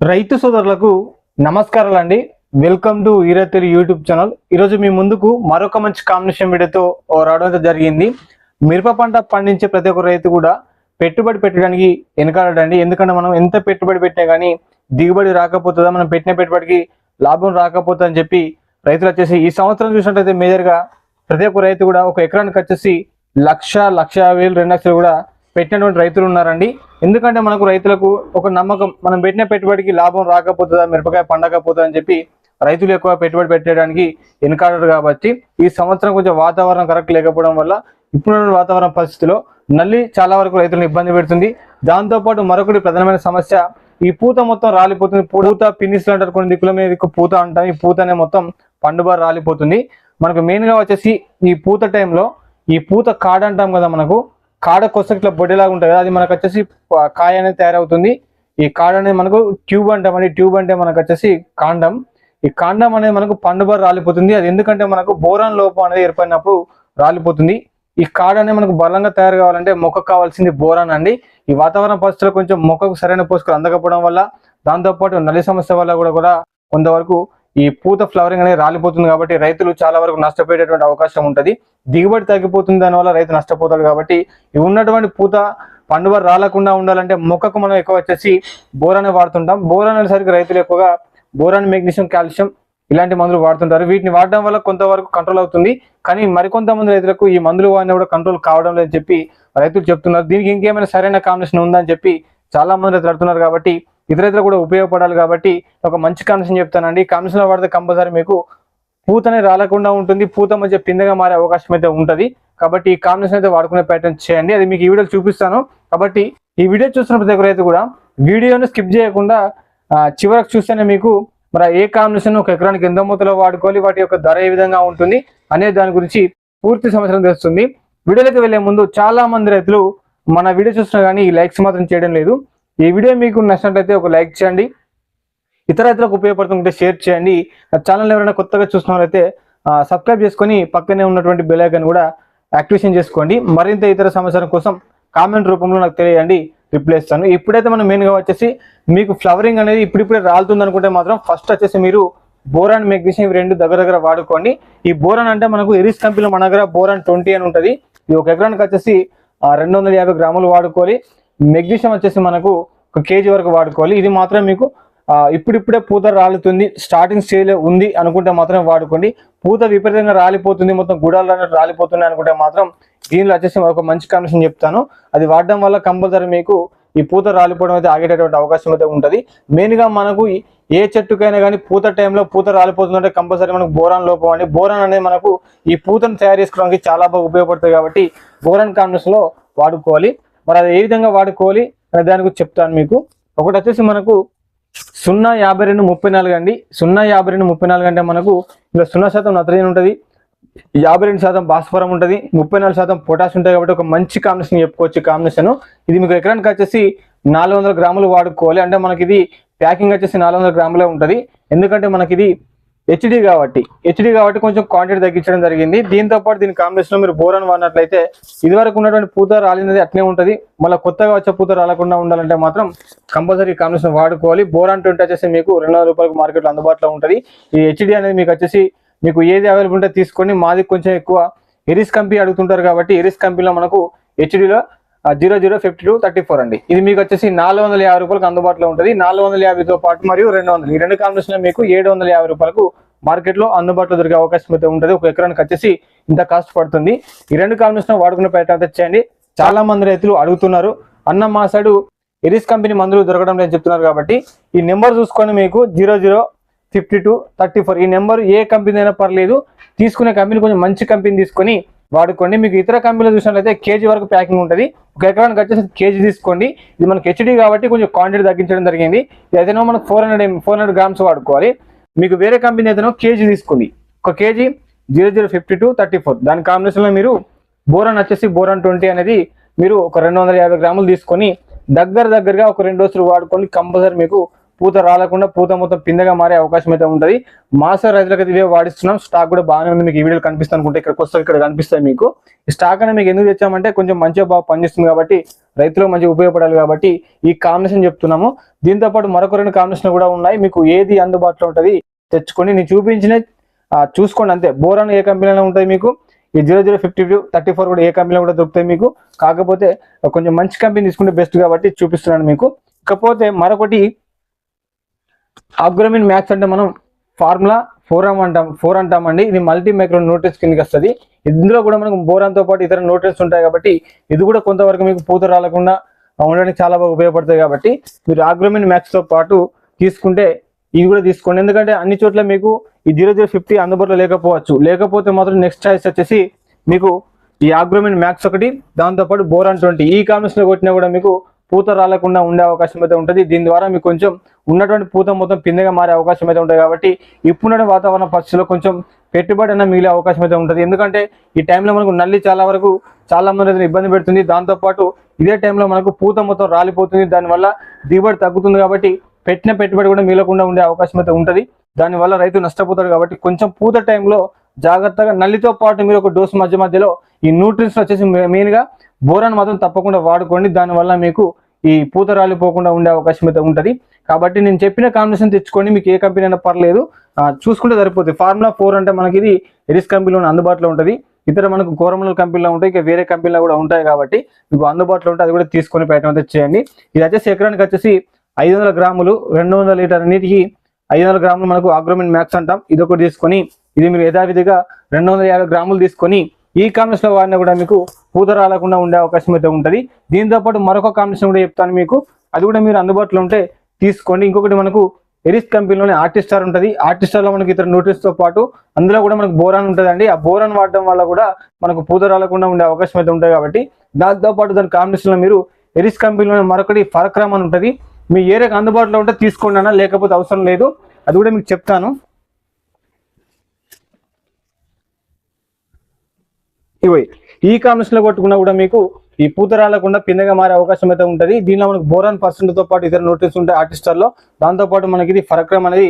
రైతు సోదరులకు నమస్కారాలండి. వెల్కమ్ టు ఈరతెలి యూట్యూబ్ ఛానల్ ఈరోజు మీ ముందుకు మరొక మంచి కాంబినేషన్ వీడియోతో రావడం జరిగింది. మిరప పంట పండించే ప్రతి ఒక్క రైతు కూడా పెట్టుబడి పెట్టడానికి వెనకాలండి ఎందుకంటే మనం ఎంత పెట్టుబడి పెట్టినా కానీ దిగుబడి రాకపోతుందా మనం పెట్టిన పెట్టుబడికి లాభం రాకపోతుందని అని చెప్పి రైతులు వచ్చేసి ఈ సంవత్సరం చూసినట్టయితే మేజర్గా ప్రతి ఒక్క రైతు కూడా ఒక ఎకరానికి వచ్చేసి లక్ష లక్ష వేలు రెండు లక్షలు కూడా పెట్టినటువంటి రైతులు ఉన్నారండి. ఎందుకంటే మనకు రైతులకు ఒక నమ్మకం మనం పెట్టిన పెట్టుబడికి లాభం రాకపోతుందా మిరపకాయ పండకపోతుందా అని చెప్పి రైతులు ఎక్కువ పెట్టుబడి పెట్టడానికి వెనకాడరు కాబట్టి ఈ సంవత్సరం కొంచెం వాతావరణం కరెక్ట్ లేకపోవడం వల్ల ఇప్పుడున్న వాతావరణ పరిస్థితిలో నల్లి చాలా వరకు రైతులను ఇబ్బంది పెడుతుంది. దాంతోపాటు మరొకటి ప్రధానమైన సమస్య ఈ పూత మొత్తం రాలిపోతుంది. పూత పిన్నిస్లు అంటారు కొన్ని దిక్కుల మీద దిక్కు పూత అంటాం. ఈ పూత మొత్తం పండుబారు రాలిపోతుంది. మనకు మెయిన్గా వచ్చేసి ఈ పూత టైంలో ఈ పూత కాడ అంటాం కదా మనకు కాడ కొస ఇట్లా బొడ్డేలాగా ఉంటుంది కదా అది మనకు వచ్చేసి కాయ అనేది తయారవుతుంది. ఈ కాడ అనేది మనకు ట్యూబ్ అంటామండి ట్యూబ్ అంటే మనకు వచ్చేసి కాండం. ఈ కాండం అనేది మనకు పండుబారు రాలిపోతుంది. అది ఎందుకంటే మనకు బోరాన్ లోపం అనేది ఏర్పడినప్పుడు రాలిపోతుంది. ఈ కాడ అనేది మనకు బలంగా తయారు కావాలంటే మొక్కకు కావాల్సింది బోరాన్ అండి. ఈ వాతావరణ పరిస్థితుల్లో కొంచెం మొక్కకు సరైన పోషకాలు అందకపోవడం వల్ల దాంతోపాటు నల్లి సమస్య వల్ల కూడా కూడా కొంతవరకు ఈ పూత ఫ్లవరింగ్ అనేది రాలిపోతుంది కాబట్టి రైతులు చాలా వరకు నష్టపోయేటటువంటి అవకాశం ఉంటుంది. దిగుబడి తగ్గిపోతుంది దానివల్ల రైతు నష్టపోతాడు కాబట్టి ఉన్నటువంటి పూత పండుగ రాలకుండా ఉండాలంటే మొక్కకు మనం ఎక్కువ వచ్చేసి బోరాన్ని వాడుతుంటాం. బోరాన్ అనేసరికి రైతులు ఎక్కువగా బోరాన్ మెగ్నీషియం కాల్షియం ఇలాంటి మందులు వాడుతుంటారు. వీటిని వాడడం వల్ల కొంతవరకు కంట్రోల్ అవుతుంది. కానీ మరికొంతమంది రైతులకు ఈ మందులు వాడిన కూడా కంట్రోల్ కావడం లేదని చెప్పి రైతులు చెప్తున్నారు. దీనికి ఇంకేమైనా సరైన కాంబినేషన్ ఉందని చెప్పి చాలా మంది రైతులు అడుగుతున్నారు కాబట్టి ఇతర కూడా ఉపయోగపడాలి కాబట్టి ఒక మంచి కాంబినేషన్ చెప్తానండి. కాంబినేషన్ వాడితే కంపల్సరీ మీకు పూతనే రాలకుండా ఉంటుంది. పూత మధ్య పిందగా మారే అవకాశం అయితే ఉంటుంది. కాబట్టి ఈ కాంబినేషన్ అయితే వాడుకునే ప్యాటర్న్ చేయండి. అది మీకు ఈ వీడియోలో చూపిస్తాను. కాబట్టి ఈ వీడియో చూస్తున్న ప్రతి ఒక్కరైతే కూడా వీడియోను స్కిప్ చేయకుండా చివరకు చూస్తేనే మీకు మరి ఏ కాంబినేషన్ ఒక ఎకరానికి ఎంత మూతలో వాడుకోవాలి వాటి యొక్క ధర ఏ విధంగా ఉంటుంది అనే దాని గురించి పూర్తి సంవత్సరం తెలుస్తుంది. వీడియోలోకి వెళ్ళే ముందు చాలా మంది రైతులు మన వీడియో చూస్తున్నా కానీ ఈ లైక్స్ మాత్రం చేయడం లేదు. ఈ వీడియో మీకు నచ్చినట్లయితే ఒక లైక్ చేయండి. ఇతర ఇతరులకు ఉపయోగపడుతుంటే షేర్ చేయండి. ఛానల్ ఎవరైనా కొత్తగా చూస్తున్నట్లయితే సబ్స్క్రైబ్ చేసుకొని పక్కనే ఉన్నటువంటి బెలైకన్ కూడా యాక్టివేషన్ చేసుకోండి. మరింత ఇతర సమాచారం కోసం కామెంట్ రూపంలో నాకు తెలియండి. రిప్లై ఇస్తాను. ఇప్పుడైతే మనం మెయిన్గా వచ్చేసి మీకు ఫ్లవరింగ్ అనేది ఇప్పుడిప్పుడే రాలుతుంది అనుకుంటే మాత్రం ఫస్ట్ వచ్చేసి మీరు బోరాన్ మెగ్నీషియం ఇవి రెండు దగ్గర దగ్గర వాడుకోండి. ఈ బోరాన్ అంటే మనకు ఎరిస్ కంపెనీలో మన దగ్గర బోరాన్ ట్వంటీ అని ఉంటుంది. ఇది ఒక ఎకరానికి వచ్చేసి రెండు వందల యాభై గ్రాములు వాడుకోవాలి. మెగ్నీషియం వచ్చేసి మనకు ఒక కేజీ వరకు వాడుకోవాలి. ఇది మాత్రం మీకు ఇప్పుడిప్పుడే పూత రాలుతుంది స్టార్టింగ్ స్టేజ్లో ఉంది అనుకుంటే మాత్రం వాడుకోండి. పూత విపరీతంగా రాలిపోతుంది మొత్తం గుడాలు రాలిపోతుంది అనుకుంటే మాత్రం దీనిలో వచ్చేసి ఒక మంచి కాంబినేషన్ చెప్తాను. అది వాడడం వల్ల కంపల్సరీ మీకు ఈ పూత రాలిపోవడం అయితే ఆగేటటువంటి అవకాశం అయితే ఉంటుంది. మెయిన్గా మనకు ఏ చెట్టుకైనా కానీ పూత టైంలో పూత రాలిపోతుందంటే కంపల్సరీ మనకు బోరాన్ లోపం అండి. బోరాన్ అనేది మనకు ఈ పూతను తయారు చేసుకోవడానికి చాలా బాగా ఉపయోగపడుతుంది కాబట్టి బోరాన్ కాంబినేషన్ వాడుకోవాలి. మరి అది ఏ విధంగా వాడుకోవాలి అనే దాని గురించి చెప్తాను మీకు. ఒకటి వచ్చేసి మనకు సున్నా యాభై రెండు ముప్పై నాలుగు అండి. సున్నా యాభై రెండు ముప్పై నాలుగు అంటే మనకు ఇలా సున్నా శాతం నత్రజని ఉంటుంది. యాభై రెండు శాతం భాస్వరం ఉంటుంది. ముప్పై నాలుగు శాతం పొటాష్ ఉంటుంది కాబట్టి ఒక మంచి కాంబినేషన్ చెప్పుకోవచ్చు కాంబినేషన్ ఇది మీకు ఎకరానికి వచ్చేసి నాలుగు వందల గ్రాములు వాడుకోవాలి. అంటే మనకి ఇది ప్యాకింగ్ వచ్చేసి నాలుగు వందల గ్రాములే ఉంటుంది. ఎందుకంటే మనకి ఇది హెచ్డి కాబట్టి హెచ్డి కాబట్టి కొంచెం క్వాంటిటీ తగ్గించడం జరిగింది. దీంతో పాటు దీని కాంబినేషన్లో మీరు అని వాడినట్లయితే ఇదివరకు ఉన్నటువంటి పూత రాలినది అట్నే ఉంటుంది. మళ్ళీ కొత్తగా వచ్చే పూత రాలకుండా ఉండాలంటే మాత్రం కంపల్సరీ కాంబినేషన్ వాడుకోవాలి. బోరాన్ ట్వంటీ వచ్చేసి మీకు రెండు వందల రూపాయలకు మార్కెట్లో అందుబాటులో ఉంటుంది. ఈ హెచ్డి అనేది మీకు వచ్చేసి మీకు ఏది అవైలబుల్ ఉంటే తీసుకొని మాది కొంచెం ఎక్కువ ఎరిస్ కంపెనీ అడుగుతుంటారు కాబట్టి ఎరిస్ కంపెనీలో మనకు హెచ్డిలో zero zero fifty two thirty four అండి. ఇది మీకు వచ్చేసి నాలుగు వందల యాభై రూపాయలకు అందుబాటులో ఉంటుంది. నాలుగు వందల యాభైతో పాటు మరియు రెండు వందలు. ఈ రెండు కాంబినేషన్ మీకు ఏడు వందల యాభై రూపాయలకు మార్కెట్లో అందుబాటులో దొరికే అవకాశం అయితే ఉంటుంది. ఒక ఎకరానికి వచ్చేసి ఇంత కాస్ట్ పడుతుంది. ఈ రెండు కాంబినేషన్ వాడుకునే ప్రయత్నం తెచ్చేయండి చాలా మంది రైతులు అడుగుతున్నారు. అన్న మా సైడు ఎరిస్ కంపెనీ మందులు దొరకడం లేదని చెప్తున్నారు కాబట్టి ఈ నెంబర్ చూసుకొని మీకు zero zero fifty two thirty four. ఈ నెంబర్ ఏ కంపెనీ అయినా పర్లేదు. తీసుకునే కంపెనీ కొంచెం మంచి కంపెనీ తీసుకొని వాడుకోండి. మీకు ఇతర కంపెనీలు చూసినట్లయితే కేజీ వరకు ప్యాకింగ్ ఉంటుంది. ఒక ఎకరానికి వచ్చేసి కేజీ తీసుకోండి. ఇది మనకి హెచ్డి కాబట్టి కొంచెం క్వాంటిటీ తగ్గించడం జరిగింది. ఏదైనా మనకు four hundred four hundred grams వాడుకోవాలి. మీకు వేరే కంపెనీ ఏదైనా కేజీ తీసుకోండి. ఒక KG zero zero fifty two thirty four. దాని కాంబినేషన్లో మీరు బోరాన్ వచ్చేసి బోరాన్ ట్వంటీ అనేది మీరు ఒక రెండు వందల యాభై గ్రాములు తీసుకొని దగ్గర దగ్గరగా ఒక రెండు రోజులు వాడుకొని కంపల్సరీ మీకు పూత రాలకుండా పూత మొత్తం పిందగా మారే అవకాశం అయితే ఉంటుంది. మాస రైతులకు ఇవే వాడిస్తున్నాం. స్టాక్ కూడా బాగానే ఉంది. మీకు ఈ వీడియోలో కనిపిస్తుంది అనుకుంటే ఇక్కడికి వస్తే ఇక్కడ కనిపిస్తాయి మీకు. ఈ స్టాక్ అనేది మీకు ఎందుకు తెచ్చామంటే కొంచెం మంచిగా బాగా పనిచేస్తుంది కాబట్టి రైతులకు మంచిగా ఉపయోగపడాలి కాబట్టి ఈ కాంబినేషన్ చెప్తున్నాము. దీంతో పాటు మరొక రెండు కాంబినేషన్ కూడా ఉన్నాయి. మీకు ఏది అందుబాటులో ఉంటుంది తెచ్చుకొని నేను చూపించిన చూసుకోండి అంతే. బోరాన్ ఏ కంపెనీలో ఉంటుంది మీకు? ఈ zero zero fifty two thirty four కూడా ఏ కంపెనీలో కూడా దొరుకుతాయి మీకు. కాకపోతే కొంచెం మంచి కంపెనీ తీసుకుంటే బెస్ట్ కాబట్టి చూపిస్తున్నాను మీకు. ఇకపోతే మరొకటి అగ్రోమిన్ మ్యాక్స్ అంటే మనం ఫార్ములా ఫోర్ అంటాం ఫోర్ అంటామండి. ఇది మల్టీ మైక్రో న్యూట్రియన్స్ కిందకి వస్తుంది. ఇందులో కూడా మనకు బోరాన్తో పాటు ఇతర న్యూట్రియన్స్ ఉంటాయి కాబట్టి ఇది కూడా కొంతవరకు మీకు పూత రాలకుండా ఉండడానికి చాలా బాగా ఉపయోగపడుతుంది కాబట్టి మీరు ఆగ్రోమిన్ మ్యాక్స్తో పాటు తీసుకుంటే ఇది కూడా తీసుకోండి. ఎందుకంటే అన్ని చోట్ల మీకు ఈ జీరో జీరో ఫిఫ్టీ అందుబాటులో లేకపోవచ్చు. లేకపోతే మాత్రం నెక్స్ట్ చాయిస్ వచ్చేసి మీకు ఈ ఆగ్రోమిన్ మ్యాక్స్ ఒకటి దాంతోపాటు బోరాన్ ట్వంటీ. ఈ కామెంట్స్లో కొట్టినా కూడా మీకు పూత రాలకుండా ఉండే అవకాశం అయితే ఉంటుంది. దీని ద్వారా మీకు కొంచెం ఉన్నటువంటి పూత మొత్తం పిందగా మారే అవకాశం అయితే ఉంటుంది కాబట్టి ఇప్పుడున్న వాతావరణ పరిస్థితుల్లో కొంచెం పెట్టుబడి అన్న మిగిలే అవకాశం అయితే ఉంటుంది. ఎందుకంటే ఈ టైంలో మనకు నల్లి చాలా వరకు చాలా మంది అయితే ఇబ్బంది పెడుతుంది. దాంతోపాటు ఇదే టైంలో మనకు పూత మొత్తం రాలిపోతుంది. దానివల్ల దిగుబడి తగ్గుతుంది కాబట్టి పెట్టిన పెట్టుబడి కూడా మిగలకుండా ఉండే అవకాశం అయితే ఉంటుంది. దానివల్ల రైతు నష్టపోతాడు కాబట్టి కొంచెం పూత టైంలో జాగ్రత్తగా నల్లితో పాటు మీరు ఒక డోస్ మధ్య మధ్యలో ఈ న్యూట్రిన్స్ వచ్చేసి మెయిన్గా బోరాన్ మాత్రం తప్పకుండా వాడుకోండి. దానివల్ల మీకు ఈ పూత రాలిపోకుండా ఉండే అవకాశం అయితే ఉంటుంది. కాబట్టి నేను చెప్పిన కాంబినేషన్ తెచ్చుకోండి మీకు ఏ కంపెనీ అయినా పర్లేదు. చూసుకుంటే సరిపోతుంది ఫార్ములా ఫోర్ అంటే మనకి ఇది ఎరిస్ కంపెనీలో అందుబాటులో ఉంటుంది. ఇతర మనకు కోరమల కంపెనీలో ఉంటాయి. ఇక వేరే కంపెనీలో కూడా ఉంటాయి కాబట్టి మీకు అందుబాటులో ఉంటే అది కూడా తీసుకొని ప్రయత్నం అయితే చేయండి. ఇది వచ్చేసి ఎకరానికి వచ్చేసి ఐదు వందల గ్రాములు రెండు వందల లీటర్ నీటికి ఐదు వందల గ్రాములు మనకు ఆగ్రోమిన్ మ్యాక్స్ అంటాం. ఇది ఒకటి తీసుకొని ఇది మీరు యథావిధిగా రెండు వందల యాభై గ్రాములు తీసుకొని ఈ కాంబినేషన్లో వాడినా కూడా మీకు పూత రాలకుండా ఉండే అవకాశం అయితే ఉంటుంది. దీంతో పాటు మరొక కాంబినేషన్ కూడా చెప్తాను మీకు. అది కూడా మీరు అందుబాటులో ఉంటే తీసుకోండి. ఇంకొకటి మనకు ఎరిస్ కంపెనీలోనే ఆర్టిస్టార్ ఉంటుంది. ఆర్టిస్టార్లో మనకి ఇతర న్యూట్రిన్స్ పాటు అందులో కూడా మనకు బోరాన్ ఉంటుందండి. ఆ బోరాన్ వాడడం వల్ల కూడా మనకు పూత రాలకుండా ఉండే అవకాశం అయితే ఉంటుంది కాబట్టి దాంతో పాటు దాని కాంబినేషన్లో మీరు ఎరిస్ కంపెనీలోనే మరొకటి ఫరక్రామ్ అని ఉంటుంది. మీ ఏరియాకి అందుబాటులో ఉంటే తీసుకోండి అన్న లేకపోతే అవసరం లేదు. అది కూడా మీకు చెప్తాను. ఇవి ఈ కాంబినేషన్లో కొట్టుకున్నా కూడా మీకు ఈ పూత రాలకుండా పిన్నగా మారే అవకాశం అయితే ఉంటుంది. దీనిలో మనకు బోరాన్ పర్సెంట్తో పాటు ఇతర నోటీస్ ఉంటాయి ఆర్టిస్టర్లో. దాంతోపాటు మనకి ఇది ఫరక్రమ్ అనేది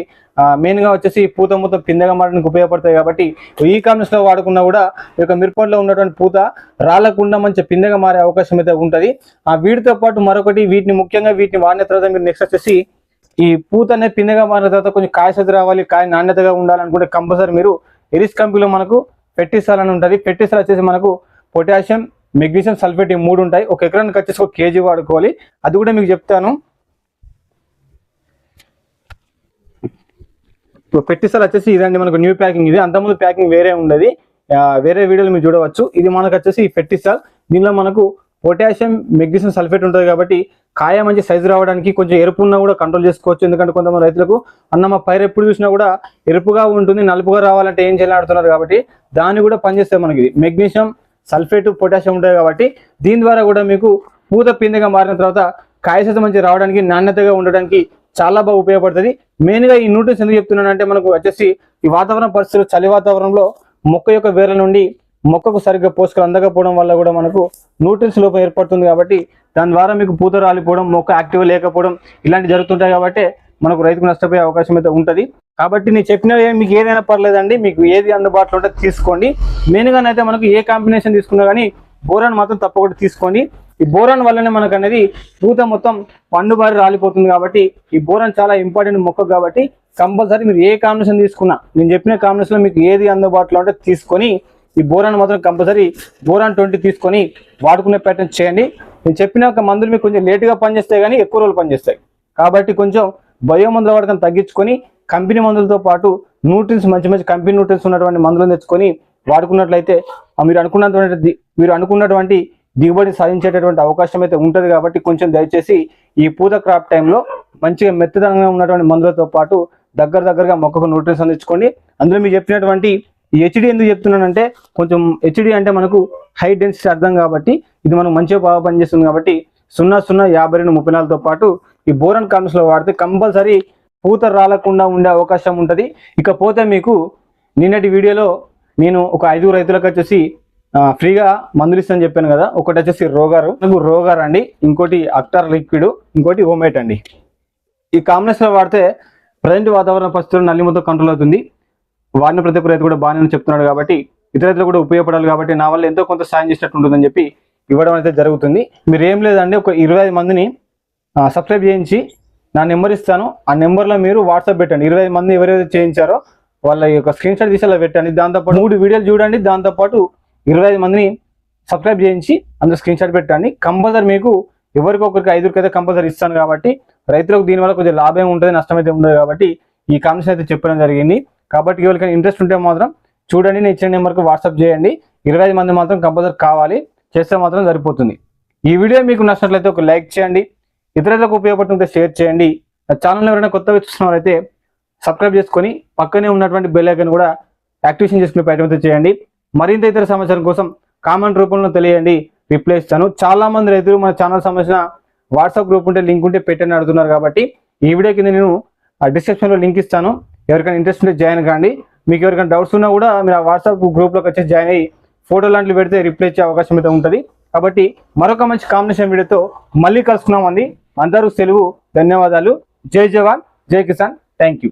మెయిన్గా వచ్చేసి పూత మొత్తం పిందగా మారడానికి ఉపయోగపడతాయి కాబట్టి ఈ కాంబినేషన్లో వాడుకున్నా కూడా ఈ యొక్క మిరపట్లో ఉన్నటువంటి పూత రాలకుండా మంచి పిందగా మారే అవకాశం అయితే ఉంటుంది. ఆ వీటితో పాటు మరొకటి వీటిని ముఖ్యంగా వీటిని వాడిన తర్వాత మీరు నెక్స్ట్ వచ్చేసి ఈ పూత అనేది పిందగా మారిన తర్వాత కొంచెం కాయ రావాలి కాయ నాణ్యతగా ఉండాలనుకుంటే కంపల్సరీ మీరు ఎరిస్ కంపెనీలో మనకు పెట్టిసాల్ అని ఉంటుంది. పెట్టిసాల్ వచ్చేసి మనకు పొటాషియం మెగ్నీషియం సల్ఫేట్ ఈ మూడు ఉంటాయి. ఒక ఎకరానికి వచ్చేసి ఒక కేజీ వాడుకోవాలి. అది కూడా మీకు చెప్తాను. ఇప్పుడు పెట్టిసాల్ వచ్చేసి ఇదండి మనకు న్యూ ప్యాకింగ్ ఇది. అంతకుముందు ప్యాకింగ్ వేరే ఉండేది. వేరే వీడియోలు మీరు చూడవచ్చు. ఇది మనకు వచ్చేసి ఫెట్టిసాల్ దీనిలో మనకు పొటాషియం మెగ్నీషియం సల్ఫేట్ ఉంటుంది కాబట్టి కాయ మంచి సైజు రావడానికి కొంచెం ఎరుపు ఉన్నా కూడా కంట్రోల్ చేసుకోవచ్చు. ఎందుకంటే కొంతమంది రైతులకు అన్న మా పైరు ఎప్పుడు చూసినా కూడా ఎరుపుగా ఉంటుంది నలుపుగా రావాలంటే ఏం చేయాలడుతున్నారు కాబట్టి దాన్ని కూడా పనిచేస్తాయి మనకి. మెగ్నీషియం సల్ఫేట్ పొటాషియం ఉంటాయి కాబట్టి దీని ద్వారా కూడా మీకు పూత పిందెగా మారిన తర్వాత కాయ సైజు మంచి రావడానికి నాణ్యతగా ఉండడానికి చాలా బాగా ఉపయోగపడుతుంది. మెయిన్గా ఈ న్యూట్రిన్స్ ఎందుకు చెప్తున్నానంటే మనకు వచ్చేసి ఈ వాతావరణ పరిస్థితులు చలి వాతావరణంలో మొక్క యొక్క వేర్ల నుండి మొక్కకు సరిగ్గా పోషకాలు అందకపోవడం వల్ల కూడా మనకు న్యూట్రిన్స్ లోపం ఏర్పడుతుంది కాబట్టి దాని ద్వారా మీకు పూత రాలిపోవడం మొక్క యాక్టివ్ లేకపోవడం ఇలాంటివి జరుగుతుంటాయి కాబట్టి మనకు రైతుకు నష్టపోయే అవకాశం అయితే ఉంటుంది. కాబట్టి నేను చెప్పిన మీకు ఏదైనా పర్లేదండి మీకు ఏది అందుబాటులో ఉంటే తీసుకోండి. మెయిన్గానైతే మనకు ఏ కాంబినేషన్ తీసుకున్నా కానీ బోరాన్ మాత్రం తప్పకుండా తీసుకోండి. ఈ బోరాన్ వల్లనే మనకు అనేది పూత మొత్తం పండు బారి రాలిపోతుంది కాబట్టి ఈ బోరాన్ చాలా ఇంపార్టెంట్ మొక్క కాబట్టి కంపల్సరీ మీరు ఏ కాంబినేషన్ తీసుకున్నా నేను చెప్పిన కాంబినేషన్లో మీకు ఏది అందుబాటులో ఉంటే తీసుకొని ఈ బోరాన్ మాత్రం కంపల్సరీ బోరాన్ ట్వంటీ తీసుకొని వాడుకునే ప్యాటర్న్ చేయండి. నేను చెప్పిన ఒక మందులు మీకు కొంచెం లేటుగా పనిచేస్తాయి కానీ ఎక్కువ రోజులు పనిచేస్తాయి. కాబట్టి కొంచెం బయో మందుల వాడకం తగ్గించుకొని కంపెనీ మందులతో పాటు న్యూట్రిన్స్ మంచి మంచి కంపెనీ న్యూట్రిన్స్ ఉన్నటువంటి మందులను తెచ్చుకొని వాడుకున్నట్లయితే మీరు అనుకున్నటువంటి మీరు అనుకున్నటువంటి దిగుబడి సాధించేటటువంటి అవకాశం అయితే ఉంటుంది కాబట్టి కొంచెం దయచేసి ఈ పూత క్రాప్ టైంలో మంచిగా మెత్తదనంగా ఉన్నటువంటి మందులతో పాటు దగ్గర దగ్గరగా మొక్కకు న్యూట్రిన్స్ అందించుకోండి. అందులో మీరు చెప్పినటువంటి ఈ హెచ్డి ఎందుకు చెప్తున్నానంటే కొంచెం హెచ్డి అంటే మనకు హై డెన్సిటీ అర్థం కాబట్టి ఇది మనకు మంచిగా బాగా పనిచేస్తుంది కాబట్టి సున్నా సున్నా యాభై రెండు ముప్పై నాలుగుతో పాటు ఈ బోరన్ కామిస్లో వాడితే కంపల్సరీ పూత రాలకుండా ఉండే అవకాశం ఉంటుంది. ఇకపోతే మీకు నిన్నటి వీడియోలో నేను ఒక ఐదుగురు రైతులకు వచ్చేసి ఫ్రీగా మందులు ఇస్తాను చెప్పాను కదా ఒకటి వచ్చేసి రోగారు. నాకు రోగారు అండి ఇంకోటి అక్టార్ లిక్విడ్ ఇంకోటి ఓమేట్ అండి. ఈ కాంబినేషన్లో వాడితే ప్రజెంట్ వాతావరణ పరిస్థితుల్లో నల్లి మొత్తం కంట్రోల్ అవుతుంది. వాడిన ప్రతి ఒక్క రైతు కూడా బాగానే చెప్తున్నాడు కాబట్టి ఇతర రైతులు కూడా ఉపయోగపడాలి కాబట్టి నా వల్ల ఎంతో కొంత సాయం చేసినట్టు ఉంటుందని చెప్పి ఇవ్వడం అయితే జరుగుతుంది. మీరు ఏం లేదండి ఒక ఇరవై ఐదు మందిని సబ్స్క్రైబ్ చేయించి నా నెంబర్ ఇస్తాను. ఆ నెంబర్లో మీరు వాట్సాప్ పెట్టండి. ఇరవై మంది ఎవరైతే చేయించారో వాళ్ళ యొక్క స్క్రీన్ షాట్ తీసి అలా పెట్టండి దాంతోపాటు మూడు వీడియోలు చూడండి. దాంతోపాటు ఇరవై ఐదు మందిని సబ్స్క్రైబ్ చేయించి అందులో స్క్రీన్ షాట్ పెట్టండి. కంపల్సరీ మీకు ఎవరికి ఒకరికి ఐదుగురికి అయితే కంపల్సరీ ఇస్తాను కాబట్టి రైతులకు దీనివల్ల కొంచెం లాభం ఉంటుంది నష్టం అయితే ఉండదు కాబట్టి ఈ కాంబినేషన్ అయితే చెప్పడం జరిగింది. కాబట్టి ఎవరికైనా ఇంట్రెస్ట్ ఉంటే మాత్రం చూడండి నేను ఇచ్చిన నెంబర్కి వాట్సాప్ చేయండి. ఇరవై ఐదు మంది మాత్రం కంపల్సరీ కావాలి. చేస్తే మాత్రం సరిపోతుంది. ఈ వీడియో మీకు నచ్చినట్లయితే ఒక లైక్ చేయండి. ఇతరులకు ఉపయోగపడుతుంటే షేర్ చేయండి. నా ఛానల్ ఎవరైనా కొత్తగా చూస్తున్నవారైతే సబ్స్క్రైబ్ చేసుకొని పక్కనే ఉన్నటువంటి బెల్ ఐకన్ కూడా యాక్టివేషన్ చేసుకునే ప్రయత్నం చేయండి. మరింత ఇతర సమాచారం కోసం కామెంట్ రూపంలో తెలియండి. రిప్లై ఇస్తాను చాలా మంది రైతులు మన ఛానల్ సంబంధించిన వాట్సాప్ గ్రూప్ ఉంటే లింక్ ఉంటే పెట్టని అడుగుతున్నారు కాబట్టి ఈ వీడియో కింద నేను డిస్క్రిప్షన్లో లింక్ ఇస్తాను. ఎవరికైనా ఇంట్రెస్ట్ ఉంటే జాయిన్ కాండి. మీకు ఎవరికైనా డౌట్స్ ఉన్నా కూడా మీరు ఆ వాట్సాప్ గ్రూప్లోకి వచ్చి జాయిన్ అయ్యి ఫోటో లాంటివి పెడితే రిప్లై ఇచ్చే అవకాశం అయితే ఉంటుంది. కాబట్టి మరొక మంచి కాంబినేషన్ వీడియోతో మళ్ళీ కలుసుకున్నామండి అందరూ సెలవు ధన్యవాదాలు. జై జవాన్ జై కిసాన్. Thank you